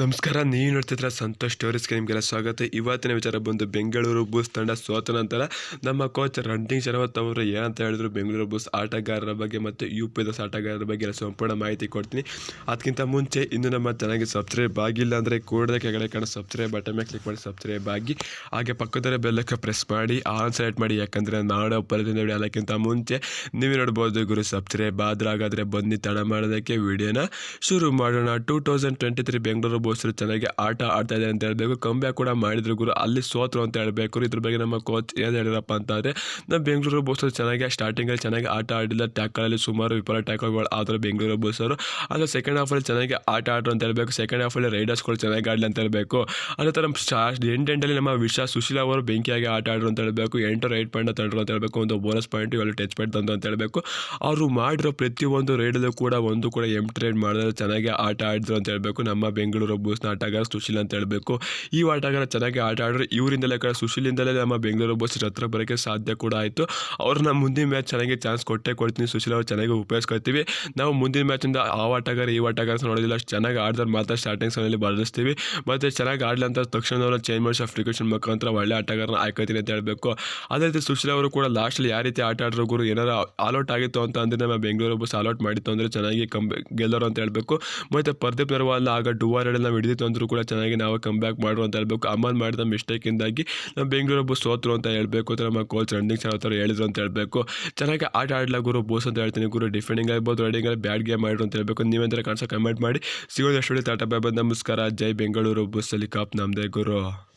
ನಮಸ್ಕಾರ, ನೀವು ನೋಡ್ತಿದ್ರ ಸಂತೋಷ್ ಸ್ಟೋರೀಸ್ಗೆ ನಿಮಗೆಲ್ಲ ಸ್ವಾಗತ. ಇವತ್ತಿನ ವಿಚಾರ ಬಂದು ಬೆಂಗಳೂರು ಬೂಸ್ ತಂಡ ಸೋತ ನಂತರ ನಮ್ಮ ಕೋಚ್ ರಂಟಿಂಗ್ ಶರವತ್ ಅವರು ಏನಂತ ಹೇಳಿದ್ರು? ಬೆಂಗಳೂರು ಬೂಸ್ ಆಟಗಾರರ ಬಗ್ಗೆ ಮತ್ತು ಯು ಪಿ ಎಸ್ ಆಟಗಾರರ ಬಗ್ಗೆ ಎಲ್ಲ ಸಂಪೂರ್ಣ ಮಾಹಿತಿ ಕೊಡ್ತೀನಿ. ಅದಕ್ಕಿಂತ ಮುಂಚೆ ಇನ್ನು ನಮ್ಮ ಚೆನ್ನಾಗಿ ಸಬ್ಸ್ಕ್ರೈಬ್ ಆಗಿಲ್ಲ ಅಂದರೆ ಕೂಡಲೇ ಕೆಳಗಡೆ ಕಾಣೋ ಸಬ್ಸ್ಕ್ರೈಬ್ ಬಟನ್ ಮೇಲೆ ಕ್ಲಿಕ್ ಮಾಡಿ ಸಬ್ಸ್ಕ್ರೈಬ್ ಆಗಿ. ಹಾಗೆ ಪಕ್ಕದಲ್ಲೇ ಬೆಲ್ಲಕ್ಕೆ ಪ್ರೆಸ್ ಮಾಡಿ ಆನ್ ಸೆಲೆಕ್ಟ್ ಮಾಡಿ. ಯಾಕಂದರೆ ನಾಳೆ ಬರೋದ್ರಿಂದ ವಿಡಿಯೋ ಅದಕ್ಕಿಂತ ಮುಂಚೆ ನೀವು ನೋಡ್ಬೋದು ಗುರು ಸಬ್ಸ್ಕ್ರೈಬ್ ಆದ್ರೆ ಹಾಗಾದರೆ ಬನ್ನಿ, ತಡ ಮಾಡೋದಕ್ಕೆ ವಿಡಿಯೋನ ಶುರು ಮಾಡೋಣ. Two thousand twenty three Bengaluru ಬೋಸರು ಚೆನ್ನಾಗಿ ಆಟ ಆಡ್ತಾ ಇದ್ದಾರೆ ಅಂತ ಹೇಳಬೇಕು. ಕಂಬ್ಯಾಕ್ ಕೂಡ ಮಾಡಿದ್ರು ಗುರು. ಅಲ್ಲಿ ಸೋತರು ಅಂತ ಹೇಳಬೇಕು. ಇದ್ರ ಬಗ್ಗೆ ನಮ್ಮ ಕೋಚ್ ಏನು ಹೇಳಿದ್ರಪ್ಪ ಅಂತಂದರೆ ನಮ್ಮ ಬೆಂಗಳೂರು ಬೋಸರು ಚೆನ್ನಾಗಿ ಸ್ಟಾರ್ಟಿಂಗಲ್ಲಿ ಚೆನ್ನಾಗಿ ಆಟ ಆಡಿಲ್ಲ. ಟ್ಯಾಕಲಲ್ಲಿ ಸುಮಾರು ವಿಫಲ ಟ್ಯಾಕಲ್ಗಳು ಆದರೂ ಬೆಂಗಳೂರು ಬೋಸರು. ಆದರೆ ಸೆಕೆಂಡ್ ಹಾಫಲ್ಲಿ ಚೆನ್ನಾಗಿ ಆಟ ಆಡ್ರು ಅಂತ ಹೇಳಬೇಕು. ಸೆಕೆಂಡ್ ಹಾಫಲ್ಲಿ ರೈಡರ್ಸ್ಗಳು ಚೆನ್ನಾಗಿ ಆಡಲಿ ಅಂತ ಹೇಳಬೇಕು. ಅದೇ ಥರ ಸ್ಟಾರ್ಟ್ ಎಂಟೆಂಟಲ್ಲಿ ನಮ್ಮ ವಿಶಾ, ಸುಶೀಲ ಅವರು ಬೆಂಕಿಯಾಗಿ ಆಟ ಆಡ್ರು ಅಂತ ಹೇಳಬೇಕು. ಎಂಟು ರೈಟ್ ಪಾಯಿಂಟ್ ತಂಡ್ರು ಅಂತ ಹೇಳಬೇಕು. ಒಂದು ಬೋನಸ್ ಪಾಯಿಂಟ್ ಇವೆಲ್ಲ ಟಚ್ ಪಾಯಿಂಟ್ ತಂದು ಅಂತ ಹೇಳಬೇಕು. ಅವರು ಮಾಡಿರೋ ಪ್ರತಿಯೊಂದು ರೈಡಲ್ಲೂ ಕೂಡ ಒಂದು ಕೂಡ ಎಂ ರೈಡ್ ಮಾಡಿದ್ರೆ ಚೆನ್ನಾಗಿ ಆಟ ಆಡಿದ್ರು ಅಂತ ಹೇಳಬೇಕು ನಮ್ಮ ಬೆಂಗಳೂರು ಬೂಸ್ನ ಆಟಗಾರ ಸುಶೀಲ್ ಅಂತ ಹೇಳಬೇಕು. ಈ ಆಟಗಾರ ಚೆನ್ನಾಗಿ ಆಟ ಆಡಿದ್ರೆ ಇವರಿಂದಲೇ ಕೂಡ ಸುಶೀಲಿಂದಲೇ ನಮ್ಮ ಬೆಂಗಳೂರು ಬೋಸ್ ಹತ್ರ ಬರೋಕ್ಕೆ ಸಾಧ್ಯ ಕೂಡ ಆಯಿತು. ಅವ್ರನ್ನ ಮುಂದಿನ ಮ್ಯಾಚ್ ಚೆನ್ನಾಗಿ ಚಾನ್ಸ್ ಕೊಟ್ಟೇ ಕೊಡ್ತೀನಿ. ಸುಶೀಲ್ ಅವ್ರು ಚೆನ್ನಾಗಿ ಉಪಯೋಗಿಸ್ಕೊಳ್ತೀವಿ. ನಾವು ಮುಂದಿನ ಮ್ಯಾಚಿಂದ ಆ ಆಟಗಾರ, ಈ ಆಟಗಾರ ನೋಡೋದಿಲ್ಲ ಅಷ್ಟು ಚೆನ್ನಾಗಿ ಆಡಿದ್ರೆ ಮಾತ್ರ ಸ್ಟಾರ್ಟಿಂಗ್ ಸಮಯದಲ್ಲಿ ಬರ್ದಿಸ್ತೀವಿ ಮತ್ತು ಚೆನ್ನಾಗಿ ಆಡಲಂತ ತಕ್ಷಣ ಅವರ ಚೇಂಜ್ ಮಾಡಿಸಿ ಅಪ್ಲಿಕೇಶನ್ ಮುಖಾಂತರ ಒಳ್ಳೆ ಆಟಗಾರನ ಆಯ್ಕೊತೀನಿ ಅಂತ ಹೇಳಬೇಕು. ಅದೇ ರೀತಿ ಸುಶೀಲ್ ಅವರು ಕೂಡ ಲಾಸ್ಟಲ್ಲಿ ಯಾವ ರೀತಿ ಆಟ ಆಡಿದ್ರು ಗುರು, ಏನಾರು ಆಲ್ಔಟ್ ಆಗಿತ್ತು ಅಂತ ಅಂದರೆ ನಮ್ಮ ಬೆಂಗಳೂರು ಬಸ್ ಆಲ್ಔಟ್ ಮಾಡಿತ್ತು ಅಂದರೆ ಚೆನ್ನಾಗಿ ಕಮ್ ಗೆಲ್ಲೋರು ಅಂತ ಹೇಳಬೇಕು. ಮತ್ತು ಪ್ರದೀಪ್ ನರ್ವಾಲ್ ಆಗ ಡುವಾರ್ ನಾವು ಹಿಡಿದಿತ್ತು ಅಂದರೂ ಕೂಡ ಚೆನ್ನಾಗಿ ನಾವು ಕಮ್ ಬ್ಯಾಕ್ ಮಾಡು ಅಂತ ಹೇಳಬೇಕು. ಅಮನ್ ಮಾಡಿದ ಮಿಸ್ಟೇಕಿಂದಾಗಿ ನಾವು ಬೆಂಗಳೂರು ಬಸ್ ಸೋತರು ಅಂತ ಹೇಳಬೇಕು. ಅಥವಾ ನಮ್ಮ ಕೋಚ್ ರನ್ನಿಂಗ್ ಥರ ಹೇಳಿದ್ರು ಅಂತ ಹೇಳಬೇಕು. ಚೆನ್ನಾಗಿ ಆಟ ಆಡಲ ಗುರು ಬೋಸ್ ಅಂತ ಹೇಳ್ತೀನಿ ಗುರು. ಡಿಫೆಂಡಿಂಗ್ ಆಗ್ಬೋದು ರೈಡಿಂಗಲ್ಲಿ ಬ್ಯಾಡ್ ಗೇಮ್ ಮಾಡಿರು ಅಂತ ಹೇಳಬೇಕು. ನೀವಂದ್ರೆ ಕಾಣಿಸೋ ಕಮೆಂಟ್ ಮಾಡಿ. ಸಿಗೋದು ಎಷ್ಟು ಟಾಟಾ ಬಾಯ್ ನಮಸ್ಕಾರ. ಜೈ ಬೆಂಗಳೂರು, ಬಸ್ಸಲ್ಲಿ ಕಾಪ್ ನಮ್ಮದೇ ಗುರು.